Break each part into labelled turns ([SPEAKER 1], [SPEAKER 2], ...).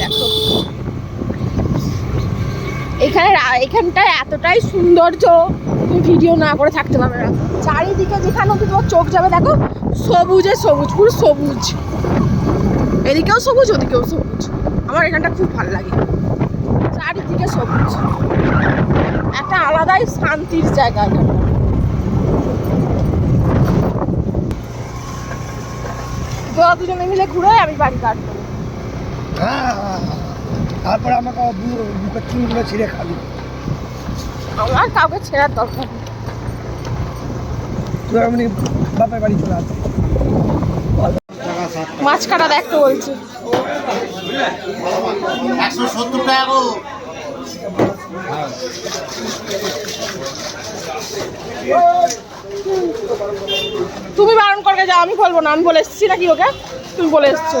[SPEAKER 1] দেখো। এখানে এখানটায় এতটাই সৌন্দর্য, তুমি ভিডিও না করে থাকতে পারবে না। চারিদিকে যেখানে অব্দি তোমার চোখ যাবে, দেখো, সবুজে সবুজ, পুরো সবুজ। এদিকেও সবুজ, ওদিকেও সবুজ। আমার এখানটা খুব ভালো লাগে। চারিদিকে সবুজ। একটা আলাদাই শান্তির জায়গা এখানটা। দুজনে মিলে ঘুরে আমি বাড়ি কাটবো।
[SPEAKER 2] তারপরে আমাকে বুকের চুলগুলো ছিঁড়ে খাবি।
[SPEAKER 1] আমার কাউকে ছেঁড়ার দরকার
[SPEAKER 2] তুই এমনি বাপের বাড়ি চলে আসবি
[SPEAKER 1] মাছ কাটা দেখতে বলছি।
[SPEAKER 3] একশো সত্তর টাকা গো।
[SPEAKER 1] তুমি বারণ করে যাও আমি বলব না আমি বলে এসেছি নাকি ওকে? তুমি বলে এসছো।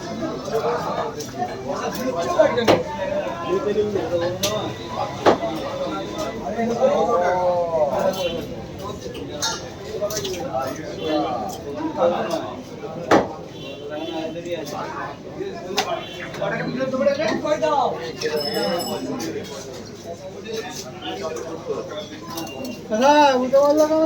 [SPEAKER 2] দাদা উঠে বলল কেন?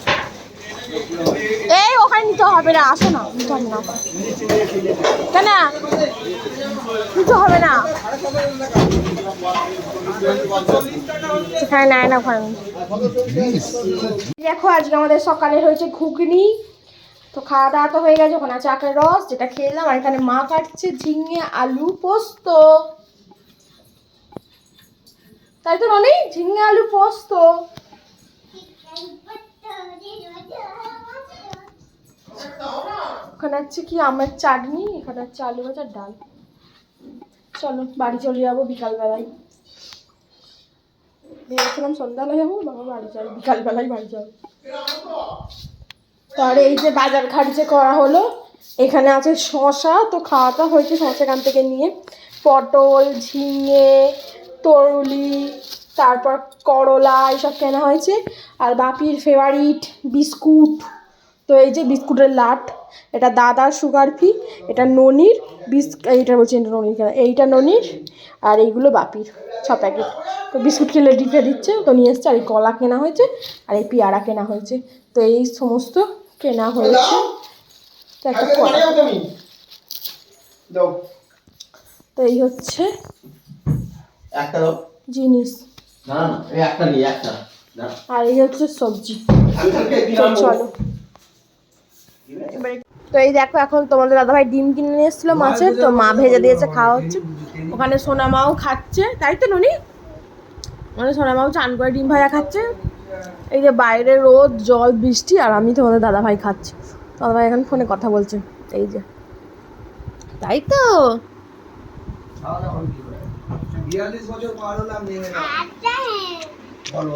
[SPEAKER 1] এই, ওখানে নিতে হবে না, আসো না, নিতে হবে না। কেন? নিতে হবে না। হ্যাঁ নাই না ওখানে। দেখো, আজকে আমাদের সকালে হয়েছে ঘুগনি। তো খাওয়া দাওয়া তো হয়ে গেছে, ওখানে আছে আখের রস, যেটা খেলাম আর এখানে মা কাটছে ঝিঙে আলু পোস্ত। তাই তো, ননি? ঝিঙে আলু পোস্ত। ওখানে হচ্ছে কি আমের চাটনি, এখানে হচ্ছে আলু ভাজার ডাল। চলো, বাড়ি চলে যাব বিকালবেলায়। ভেবেছিলাম সন্ধ্যাবেলা যাব, বাবা বাড়ি যাব, বিকালবেলায় বাড়ি যাব। তার এই যে বাজার ঘাট যে করা হলো, এখানে আছে শশা তো খাওয়াটা হয়েছে শশা এখান থেকে নিয়ে। পটল, ঝিঙে, তরুলি, তারপর করলা, এইসব কেনা হয়েছে। আর বাপির ফেভারিট বিস্কুট। তো এই যে বিস্কুটের লাট এটা দাদার সুগার ফি এটা ননির বিস এইটা বলছি এটা ননির কেনা এইটা ননির আর এইগুলো বাপির ছ প্যাকেট। তো বিস্কুট খেলে ডিপে দিচ্ছে তো নিয়ে এসছে আর এই কলা কেনা হয়েছে আর এই পেয়ারা কেনা হয়েছে। তো এই সমস্ত কেনা হয়েছে। তো একটা তো এই হচ্ছে জিনিস।
[SPEAKER 3] না না একটা নিয়ে একটা।
[SPEAKER 1] আর এই হচ্ছে সবজি। চলো। তো এই দেখো এখন তোমাদের দাদাভাই ডিম কিনে নিয়ে এসেছিল মাছের তো মা ভেজে দিয়েছে খাওয়া হচ্ছে। ওখানে সোনামাও খাচ্ছে তাই তো ননি? মানে সোনামাও চান করে ডিম ভাজা খাচ্ছে। এই যে বাইরে রোদ জল বৃষ্টি আর আমি তোমাদের দাদাভাই খাচ্ছি। দাদাভাই এখন ফোনে কথা বলছে এই যে। তাই তো।
[SPEAKER 2] বিয়াল্লিশ বছর পার হলাম নেমে না বলো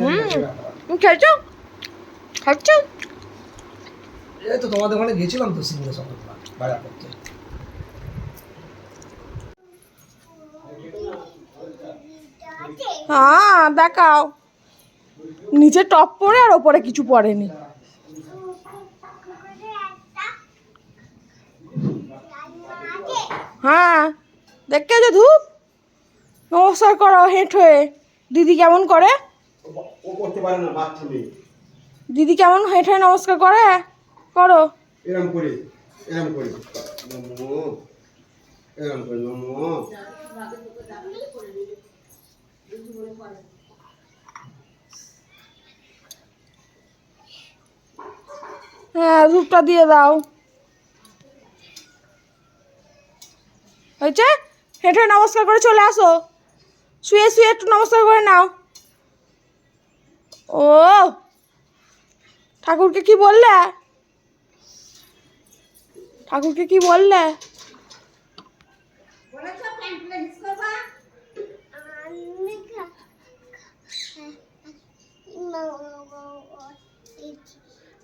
[SPEAKER 1] হুম। খেয়েছো খাচ্ছো
[SPEAKER 2] এই তো তোমাদের ওখানে গেছিলাম তো সিঙ্গুরে সকাল বাজার করতে।
[SPEAKER 1] হ্যাঁ দেখাও। নিচে টপ পরে আর ওপরে কিছু পরেনি। হ্যাঁ দেখতে যে ধূপ? নমস্কার করো হেঁট হয়ে। দিদি কেমন করে? দিদি কেমন হেঁট হয়ে নমস্কার করে? করো।
[SPEAKER 3] এরম করে এরম করে। নমো এরম করে নমো।
[SPEAKER 1] হ্যাঁ ধূপটা দিয়ে দাও। হয়েছে?
[SPEAKER 4] হেঁটে নমস্কার করে চলে আসো। শুয়ে শুয়ে একটু নমস্কার করে নাও। ও ঠাকুরকে কি বললে? ঠাকুরকে কি বললে?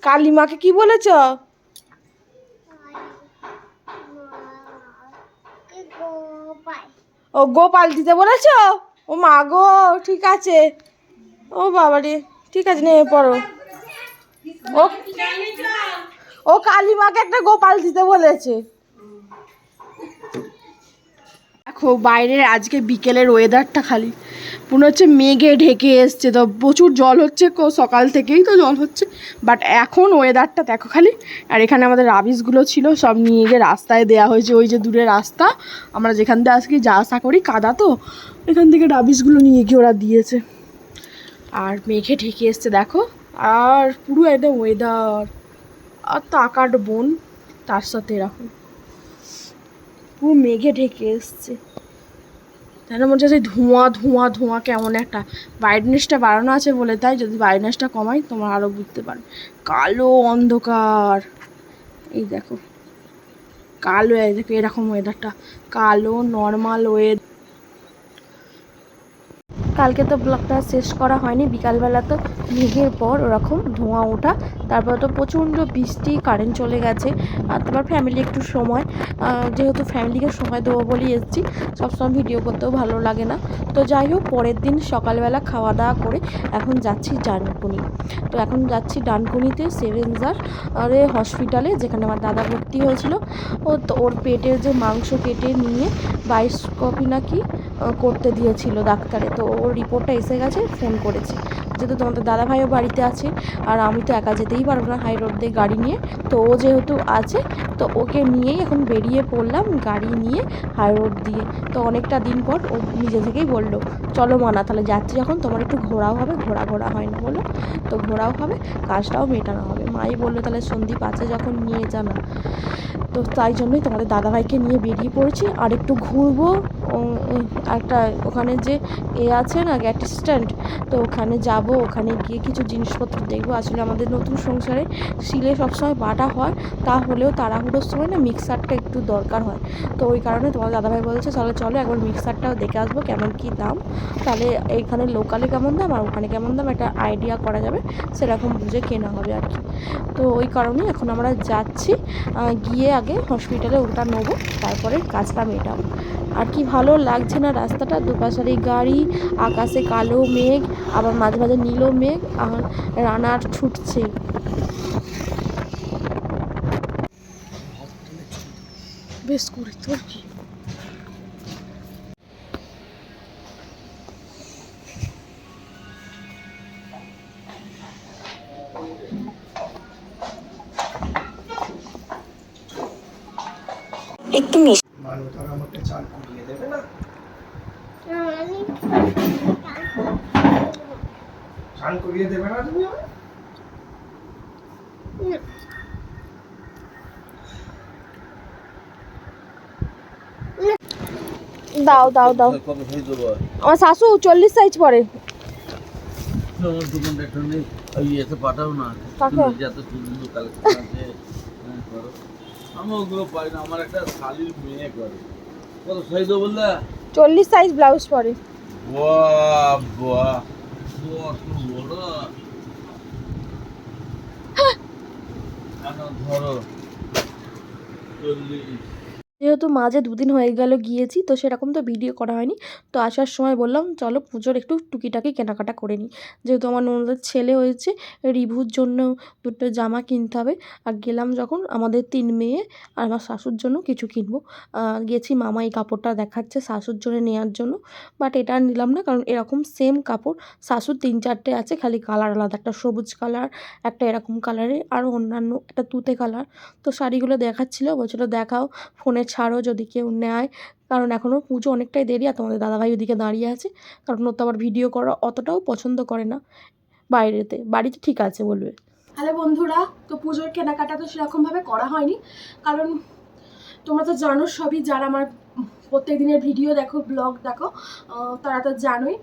[SPEAKER 4] কালিমাকে কি বলেছ? ও গোপাল দিতে বলেছ? ও মা গো ঠিক আছে। ও বাবা রে ঠিক আছে নে পড়ো। ও ও কালিমাকে একটা গোপাল দিতে বলেছে। দেখো, বাইরের আজকে বিকেলের ওয়েদারটা খালি। মনে হচ্ছে মেঘে ঢেকে এসছে, তো প্রচুর জল হচ্ছে সকাল থেকেই তো জল হচ্ছে। বাট এখন ওয়েদারটা দেখো খালি। আর এখানে আমাদের রাবিশগুলো ছিল, সব নিয়ে গিয়ে রাস্তায় দেওয়া হয়েছে, ওই যে দূরে রাস্তা। আমরা যেখান থেকে আজকে যা আসা করি, কাদা তো, এখান থেকে রাবিশগুলো নিয়ে গিয়ে ওরা দিয়েছে। আর মেঘে ঢেকে এসছে, দেখো। আর পুরো একদম ওয়েদার আর তাকাট বোন, তার সাথে এরকম পুরো মেঘে ঢেকে এসছে। যেন মনে হচ্ছে ধোঁয়া ধোঁয়া ধোঁয়া কেমন একটা। ব্রাইটনেসটা বাড়ানো আছে বলে তাই যদি ব্রাইটনেসটা কমাই তোমরা আরও বুঝতে পারবে। কালো অন্ধকার। এই দেখো। কালো দেখো, এরকম ওয়েদারটা কালো নর্মাল ওয়েদার কালকে তো ব্লগটা শেষ করা হয়নি, বিকালবেলা তো মেঘের পর ওরকম ধোঁয়া ওঠা, তারপর তো প্রচণ্ড বৃষ্টি কারেন্ট চলে গেছে, আর তোমার ফ্যামিলি একটু সময় যেহেতু ফ্যামিলিকে সময় দেবো বলেই এসেছি, সবসময় ভিডিও করতেও ভালো লাগে না, তো যাই হোক পরের দিন সকালবেলা খাওয়া দাওয়া করে এখন যাচ্ছি ডানকুনি, তো এখন যাচ্ছি ডানকুনিতে সেভেনজার, আরে হসপিটালে যেখানে আমার দাদা ভর্তি হয়েছিল, ও তো ওর পেটের যে মাংস কেটে নিয়ে বাইশ কপি নাকি করতে দিয়েছিল ডাক্তারে, তো ওর রিপোর্টটা এসে গেছে ফোন করেছে। যেহেতু তোমাদের দাদা ভাইও বাড়িতে আছে, আর আমি তো একা যেতেই পারব না হাই রোড দিয়ে গাড়ি নিয়ে। তো ও যেহেতু আছে, তো ওকে নিয়েই এখন বেরিয়ে পড়লাম গাড়ি নিয়ে হাই রোড দিয়ে। তো অনেকটা দিন পর ও নিজে থেকেই বলল, চলো মানা, তাহলে যাচ্ছি যখন তোমার একটু ঘোরাও হবে, ঘোরা ঘোরা হয় না। বলো তো ঘোরাও হবে, কাজটাও মেটানো হবে। মাই বলল, তাহলে সন্দীপ আছে যখন, নিয়ে জানা তো তাই জন্যই তোমাদের দাদাভাইকে নিয়ে বেরিয়ে পড়েছি। আর একটু ঘুরবো একটা ওখানে যে এ আছে না গ্যাট স্ট্যান্ড তো ওখানে যাব ওখানে গিয়ে কিছু জিনিসপত্র দেখব। আসলে আমাদের নতুন সংসারে শিলে সবসময় বাটা হয়, তাহলেও তাড়াহুড়োর সময় না মিক্সারটা একটু দরকার হয়। তো ওই কারণে তোমার দাদাভাই বলছে, চলো চলো, একবার মিক্সারটাও দেখে আসব, কেমন কী দাম? তাহলে এইখানে লোকালে কেমন দাম আর ওখানে কেমন দাম একটা আইডিয়া করা যাবে, সেরকম বুঝে কেনা হবে আর কি। তো ওই কারণেই এখন আমরা যাচ্ছি। গিয়ে আগে হসপিটালে ওটা নেব, তারপরে কাজটা মেটাবো। আর কি ভালো লাগছে না রাস্তাটা? দুপাশারি গাড়ি, আকাশে কালো মেঘ, আবার মাঝে মাঝে নীলও মেঘ, আর রানার ছুটছে। বেশ করি তোর কি।
[SPEAKER 2] করিয়ে দেবে না তুমি
[SPEAKER 4] দাও দাও দাও। আমার শাশু চল্লিশ সাইজ পরে।
[SPEAKER 5] এসে পাঠাও না। হ্যাঁ, আমি ওগুলো না আমার একটা শালির মেয়ে করে। কত সাইজ দেবো
[SPEAKER 4] চল্লিশ সাইজ ব্লাউজ পরে।
[SPEAKER 5] বাহ বাহ। ধরো। চল্লিশ।
[SPEAKER 4] যেহেতু মাঝে দুদিন হয়ে গেল গিয়েছি, তো সেরকম তো ভিডিও করা হয়নি। তো আসার সময় বললাম, চলো পুজোর একটু টুকিটাকি কেনাকাটা করে নিই। যেহেতু আমার ননদের ছেলে হয়েছে, রিভুর জন্য দুটো জামা কিনতে হবে। আর গেলাম যখন আমাদের তিন মেয়ে আর আমার শাশুর জন্য কিছু কিনবো। গেছি, মামা এই কাপড়টা দেখাচ্ছে শাশুর জন্য নেওয়ার জন্য। বাট এটা নিলাম না, কারণ এরকম সেম কাপড় শাশুর তিন চারটে আছে, খালি কালার আলাদা, একটা সবুজ কালার একটা এরকম কালারের আর অন্যান্য, একটা তুতে কালার তো শাড়িগুলো দেখাচ্ছিলো, বলছিলো, দেখাও। ফোনে ছাড়ো যদি কেউ নেয়। কারণ এখনও পুজো অনেকটাই দেরি আর তোমাদের দাদাভাই ওদিকে দাঁড়িয়ে আছে। কারণ ও তো আবার ভিডিও করা অতটাও পছন্দ করে না বাইরেতে। বাড়িতে ঠিক আছে বলবে। তাহলে বন্ধুরা, তো পুজোর কেনাকাটা তো সেরকমভাবে করা হয়নি। কারণ তোমরা তো জানো সবই যারা আমার
[SPEAKER 1] প্রত্যেক দিনের ভিডিও দেখো ব্লগ দেখো তারা তো জানোই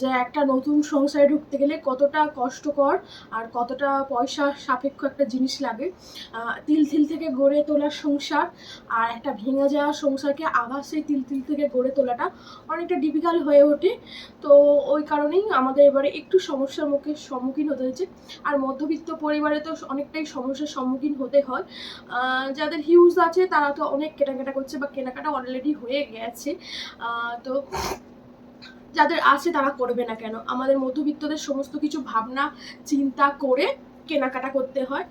[SPEAKER 1] যে একটা নতুন সংসারে ঢুকতে গেলে কতটা কষ্টকর আর কতটা পয়সা সাপেক্ষ একটা জিনিস লাগে। তিল তিল থেকে গড়ে তোলার সংসার আর একটা ভেঙে যাওয়া সংসারকে আবার সেই তিল তিল থেকে গড়ে তোলাটা অনেকটা ডিফিকাল্ট হয়ে ওঠে। তো ওই কারণেই আমাদের এবারে একটু সমস্যার মুখে সম্মুখীন হতে হয়েছে। আর মধ্যবিত্ত পরিবারে তো অনেকটাই সমস্যার সম্মুখীন হতে হয়। যাদের হিউজ আছে তারা তো অনেক কেনাকাটা করছে বা কেনাকাটা অলরেডি হয়ে গেছে। তো যাদের আছে তারা করবে না কেন? আমাদের মধ্যবিত্তদের সমস্ত কিছু ভাবনা চিন্তা করে কেনাকাটা করতে হয়।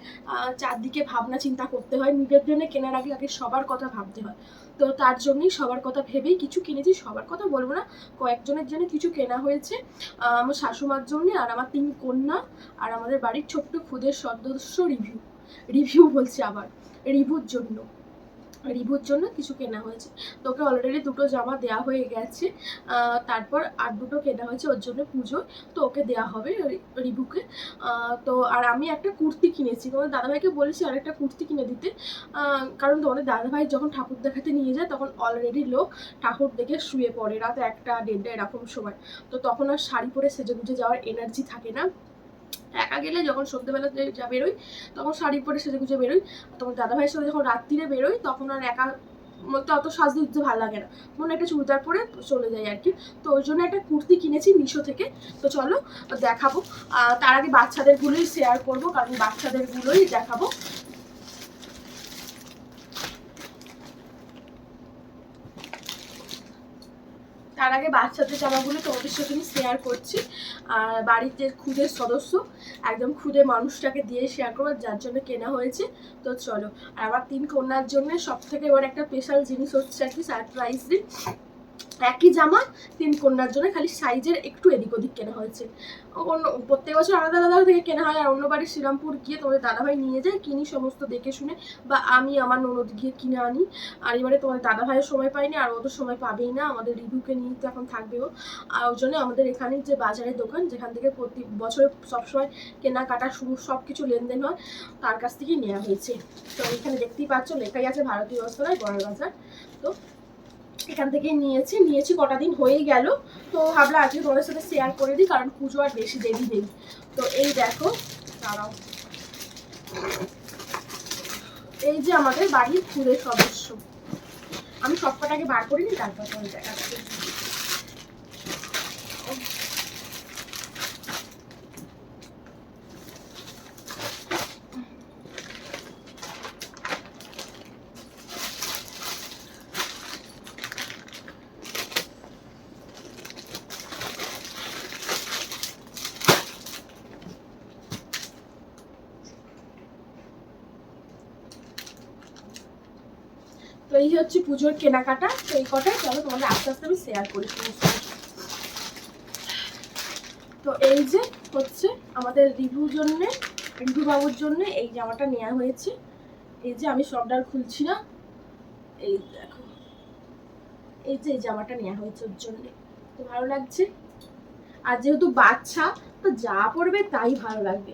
[SPEAKER 1] চারদিকে ভাবনা চিন্তা করতে হয়। নিজের জন্য কেনার আগে আগে সবার কথা ভাবতে হয়। তো তার জন্যই সবার কথা ভেবেই কিছু কিনেছি, সবার কথা বলব না। কয়েকজনের জন্য কিছু কেনা হয়েছে। আমার শাশুমার জন্য আর আমার তিন কন্যা আর আমাদের বাড়ির ছোট্ট খুদের সদস্য রিভিউ রিভিউ বলছে আবার। রিভিউর জন্য। রিভুর জন্য কিছু কেনা হয়েছে। তোকে অলরেডি দুটো জামা দেওয়া হয়ে গেছে। তারপর আর দুটো কেনা হয়েছে, ওর জন্য পুজো তো ওকে দেওয়া হবে রিভুকে। তো আর আমি একটা কুর্তি কিনেছি। তোমাদের দাদাভাইকে বলেছি আর একটা কুর্তি কিনে দিতে। কারণ তোমাদের দাদাভাই যখন ঠাকুর দেখাতে নিয়ে যায়, তখন অলরেডি লোক ঠাকুর দেখে শুয়ে পড়ে। রাত একটা দেড়টা এরকম সময়। তো তখন আর শাড়ি পরে সেজে গুজে যাওয়ার এনার্জি থাকে না। একা গেলে যখন সন্ধ্যেবেলা যা বেরোই, তখন শাড়ি পরে সেজে গুজে বেরোই। তখন দাদাভাইয়ের সাথে যখন রাত্রিরে বেরোই, তখন আর একা বলতে অত সাজ দিতে ভালো লাগে না। মনে একটা চুড়িদার পরে চলে যাই আর কি। তো ওই জন্য একটা কুর্তি কিনেছি মিশো থেকে। তো চলো, দেখাবো। আর তার আগে বাচ্চাদেরগুলোই শেয়ার করব, কারণ বাচ্চাদেরগুলোই দেখাবো। তার আগে বাচ্চাদের জামাগুলো তোমাদের সাথে আমি শেয়ার করছি। আর বাড়িতে খুদের সদস্য, একদম খুদে মানুষটাকে দিয়ে শেয়ার করব, যার জন্য কেনা হয়েছে। তো চলো, আর আমার তিন কন্যার জন্য সব থেকে এবার একটা স্পেশাল জিনিস হচ্ছে আর কি সারপ্রাইজ দিন একই জামা, তিন কন্যার জন্য খালি সাইজের একটু এদিক ওদিক কেনা হয়েছে। অন্য, প্রত্যেক বছর আলাদা আলাদা থেকে কেনা হয়, আর অন্য বাড়ির শ্রীরামপুর গিয়ে তোমাদের দাদাভাই নিয়ে যায়, কিনি সমস্ত দেখে শুনে, বা আমি আমার ননদ গিয়ে কিনে আনি। আর এবারে তোমাদের দাদাভাইয়ের সময় পাইনি আর অত সময় পাবেই না, আমাদের রিভিউকে নিয়ে তো এখন থাকবেও। আর ওই জন্য আমাদের এখানে যে বাজারের দোকান, যেখান থেকে প্রতি বছর সবসময় কেনাকাটা শুরু সব কিছু লেনদেন হয়, তার কাছ থেকেই নেওয়া হয়েছে। তো এখানে দেখতেই পাচ্ছ, লেখাই আছে ভারতীয় বস্ত্রালয়, বড়ার বাজার। তো এখান থেকে নিয়েছি। নিয়েছি কটা দিন হয়েই গেল। তো ভাবলাম আজকে তোমাদের সাথে শেয়ার করে দিই, কারণ পুজো আর বেশি দেরি নেই। তো এই দেখো, দাঁড়াও। এই যে আমাদের বাড়ির ফুলের সদস্য। আমি সব কটাকে বার করিনি, তারপর তোমার দেখাচ্ছি তো এই হচ্ছে পুজোর কেনাকাটা এই কটাই চলো তোমাদের আস্তে আস্তে আমি শেয়ার করি। তো এই যে হচ্ছে আমাদের রিভু জন্যে, রিভু বাবুর জন্য এই জামাটা নেওয়া হয়েছে। এই যে আমি সবটার খুলছি না। এই দেখো। এই যে এই জামাটা নেওয়া হয়েছে ওর জন্য। তো ভালো লাগছে? আর যেহেতু বাচ্চা, তো যা পরবে তাই ভালো লাগবে।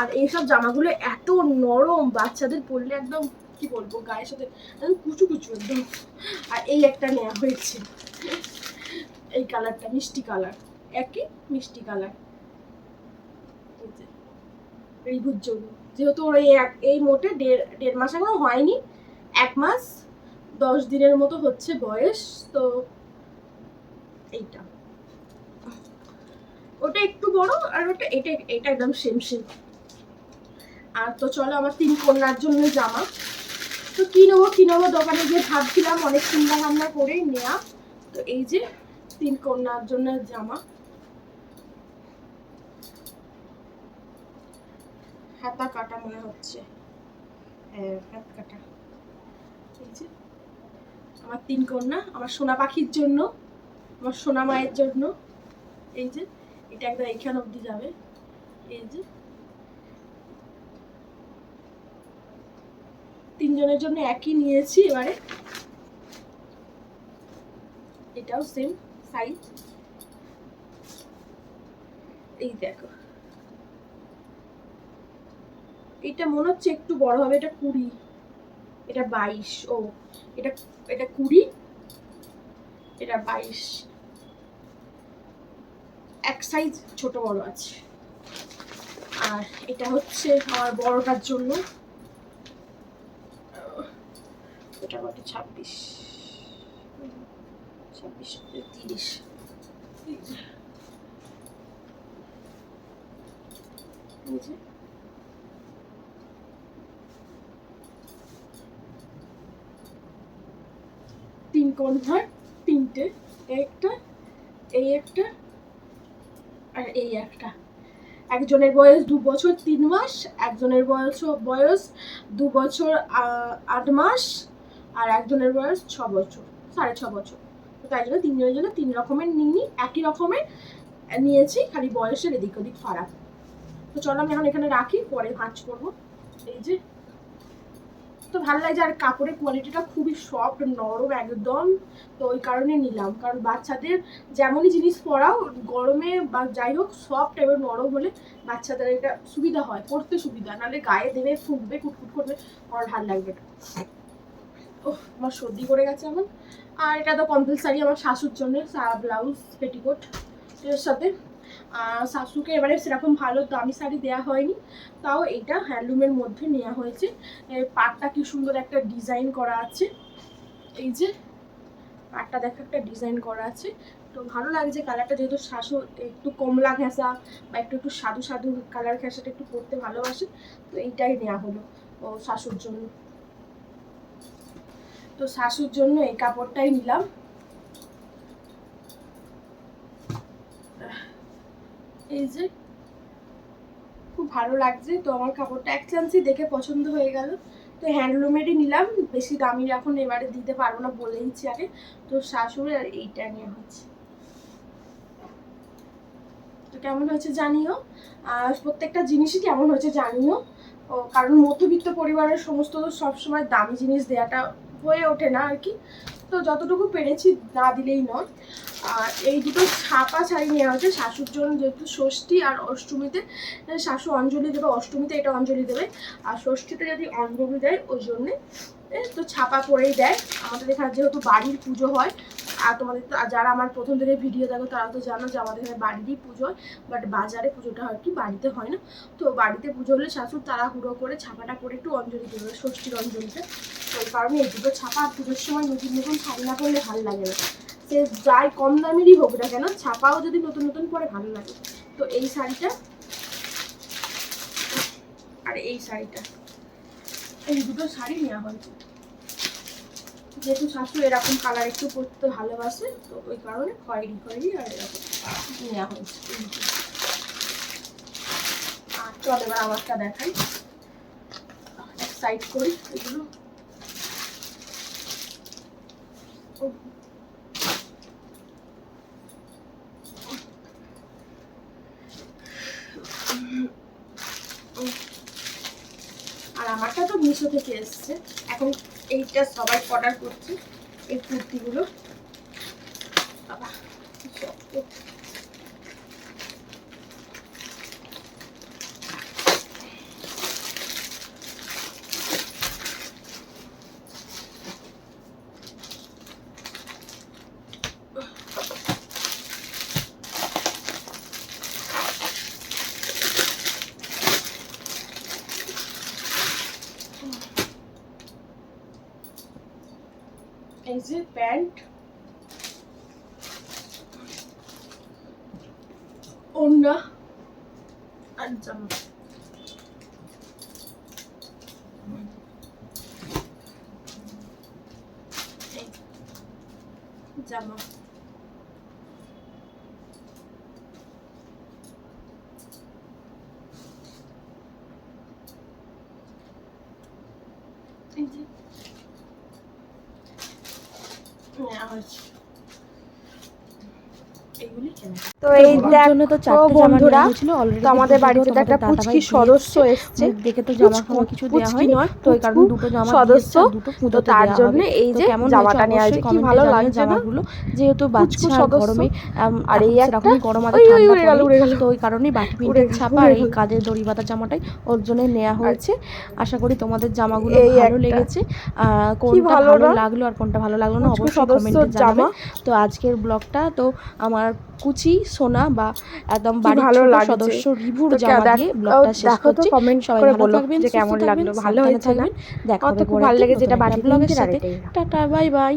[SPEAKER 1] আর এইসব জামাগুলো এত নরম, বাচ্চাদের পরলে একদম কি বলব, গায়ের সাথে কুচু কুচু একদম। আর এই একটা নেওয়া হয়েছে। এই কালারটা মিষ্টি কালার একই মিষ্টি কালার। জন্য যেহেতু ওর এই এক- এই মোটে দেড় দেড় মাস এখনও হয়নি, এক মাস, দশ দিনের মতো হচ্ছে বয়স, তো এইটা। ওটা একটু বড় আর ওটা, এটা এটা একদম সেম সেম আর তো চলো আমার তিন কন্যার জন্য জামা। তো কি নেব কি নেব? দোকানে গিয়ে ভাবছিলাম, অনেক চিন্তা ভাবনা করেই নেওয়া তো এই যে তিন কন্যার জন্য জামা। হাতা কাটা মনে হচ্ছে। হাত কাটা। এই যে আমার তিন কন্যা, আমার সোনা পাখির জন্য, আমার সোনা মায়ের জন্য। এই যে, এটা একদম এখান অবধি যাবে। এই যে তিনজনের জন্য একই নিয়েছি এবারে। এটাও সেম সাইজ এই দেখো। এটা মনে হচ্ছে একটু বড় হবে, এটা কুড়ি। এটা বাইশ, ও, এটা এটা কুড়ি, এটা বাইশ। এক সাইজ ছোট বড় আছে। আর এটা হচ্ছে আমার বড়টার জন্য। এটা কত ছাব্বিশ ছাব্বিশ তিরিশ। তিন কোণ তিনটে একটা এই একটা, আর এই একটা একজনের বয়স দু বছর তিন মাস, একজনের বয়স বয়স দু বছর আট মাস আর একজনের বয়স ছ বছর, সাড়ে ছ বছর। তো তাই জন্য তিনজনের জন্য তিন রকমের নিইনি একই রকমের নিয়েছি, খালি বয়সের এদিক ওদিক ফারাক। তো চলো আমি এখন এখানে রাখি, পরে ভাঁজ করব। এই যে। তো ভালো লাগছে আর কাপড়ের কোয়ালিটিটা খুবই সফট নরম একদম। তো ওই কারণে নিলাম, কারণ বাচ্চাদের যেমনই জিনিস পরাও, গরমে বা যাই হোক সফট এবং নরম হলে বাচ্চাদের এটা সুবিধা হয় পড়তে সুবিধা। নাহলে গায়ে দেবে ফুটবে কুটকুট করবে, আমার ভালো লাগবে না। আমার সর্দি করে গেছে আমার আর এটা তো কম্পালসারি আমার শাশুর জন্য ব্লাউজ পেটিকোট এর সাথে। আর শাশুকে এবারে সেরকম ভালো দামি শাড়ি দেওয়া হয়নি, তাও এইটা হ্যান্ডলুমের মধ্যে নেওয়া হয়েছে। পাটটা কি সুন্দর একটা ডিজাইন করা আছে। এই যে, পাটটা দেখো একটা ডিজাইন করা আছে। তো ভালো লাগছে কালারটা যেহেতু শাশু একটু কমলা ঘেঁষা বা একটু একটু সাধু সাধু কালার ঘেঁষাটা একটু পরতে ভালোবাসে, তো এইটাই নেওয়া হলো ও শাশুর জন্য। তো শাশুর জন্য এই কাপড়টাই নিলাম। এই যে, খুব ভালো লাগছে তো আমার কাপড়টা। এক চান্সই দেখে পছন্দ হয়ে গেল। তো হ্যান্ডলুমেরই নিলাম, বেশি দামি এখন এবারে দিতে পারব না বলে দিচ্ছি আগে। তো শাশুড়ি আর এইটা নিয়ে হচ্ছে। তো কেমন হয়েছে জানিও? আর প্রত্যেকটা জিনিসই কেমন হয়েছে জানিও। কারণ মধ্যবিত্ত পরিবারের সমস্ত সবসময় দামি জিনিস দেওয়াটা হয়ে ওঠে না আর কি। তো যতটুকু পেরেছি না দিলেই নয়। আর এই দুটো ছাপা শাড়ি নেওয়া হচ্ছে শাশুর জন্য যেহেতু ষষ্ঠী আর অষ্টমীতে শাশু অঞ্জলি দেবে, অষ্টমীতে এটা অঞ্জলি দেবে। আর ষষ্ঠীতে যদি অঞ্জলি দেয়, ওই জন্যে তো ছাপা করেই দেয়। আমাদের এখানে যেহেতু বাড়ির পুজো হয় আর তোমাদের তো যারা আমার প্রথম থেকে ভিডিও দেখো তারা তো জানো যে আমাদের এখানে বাড়িরই পুজো বাট বাজারে পুজোটা হয় কি? বাড়িতে হয় না। তো বাড়িতে পুজো হলে শাশুড় তারা হুড়ো করে ছাপাটা করে একটু অঞ্জলি দেবে, ষষ্ঠীর অঞ্জলিতে। তো এই কারণে এই দুটো ছাপা আর পুজোর সময় নতুন নতুন শাড়ি না পরলে ভালো লাগে না। সে যাই কম দামেরই হোক না কেন, ছাপাও যদি নতুন নতুন পরে ভালো লাগে। তো এই শাড়িটা আর এই শাড়িটা। এই দুটো শাড়ি নেওয়া হয়েছে। যেহেতু শাশু এরকম কালার একটু পরতে ভালোবাসে, তো ওই কারণে খয়েরি খয়েরি আর এরকম নেওয়া হয়েছে। আর চল এবার আমারটা দেখাই। সাইড করি, এগুলো। আর আমারটা তো মিশো থেকে এসছে। এখন এইটা সবাই অর্ডার করছি এই কুর্তিগুলো। বাবা, এই যে প্যান্ট ওড়না আর জামা জামা এই যে নেওয়া হয়েছে তো এই
[SPEAKER 4] ওর জন্য তো চারটে
[SPEAKER 1] বন্ধুরা
[SPEAKER 4] অলরেডি
[SPEAKER 1] আমাদের বাড়িতে তো একটা পুচকি সদস্য এসছে।
[SPEAKER 4] দেখে তো জামা কিছু দেওয়া হয় তো এই কারণে দুটো জামা
[SPEAKER 1] সদস্য তো তার জন্য এই যে
[SPEAKER 4] কেমন
[SPEAKER 1] জামাটা
[SPEAKER 4] অবশ্যই
[SPEAKER 1] হয়েছে কি ভালো লাগছে
[SPEAKER 4] জামাগুলো যেহেতু বাচ্চা। গরমে
[SPEAKER 1] আর এই একটা
[SPEAKER 4] গরম ঠান্ডা। তো ওই কারণেই বাটি ছাপা আর এই কাজের দড়ি বাঁধা জামাটাই ওর জন্য নেওয়া হয়েছে। আশা করি তোমাদের জামাগুলো
[SPEAKER 1] এই
[SPEAKER 4] ভালো লেগেছে। কোনটা
[SPEAKER 1] ভালো
[SPEAKER 4] লাগল আর কোনটা ভালো লাগল না অবশ্যই কমেন্টে জানাবে। তো আজকের ব্লগটা তো আমার কুচি সোনা বা একদম বাড়ির
[SPEAKER 1] ভালো
[SPEAKER 4] সদস্য রিভুর জামা দিয়ে ব্লগটা শেষ করছি।
[SPEAKER 1] কমেন্ট
[SPEAKER 4] সবাই ভালো থাকবেন
[SPEAKER 1] কেমন লাগল, ভালো হয়েছে না?
[SPEAKER 4] দেখা হবে
[SPEAKER 1] ভালো লেগেছে, এটা বাড়ি
[SPEAKER 4] ব্লগের সাথে টাটা বাই বাই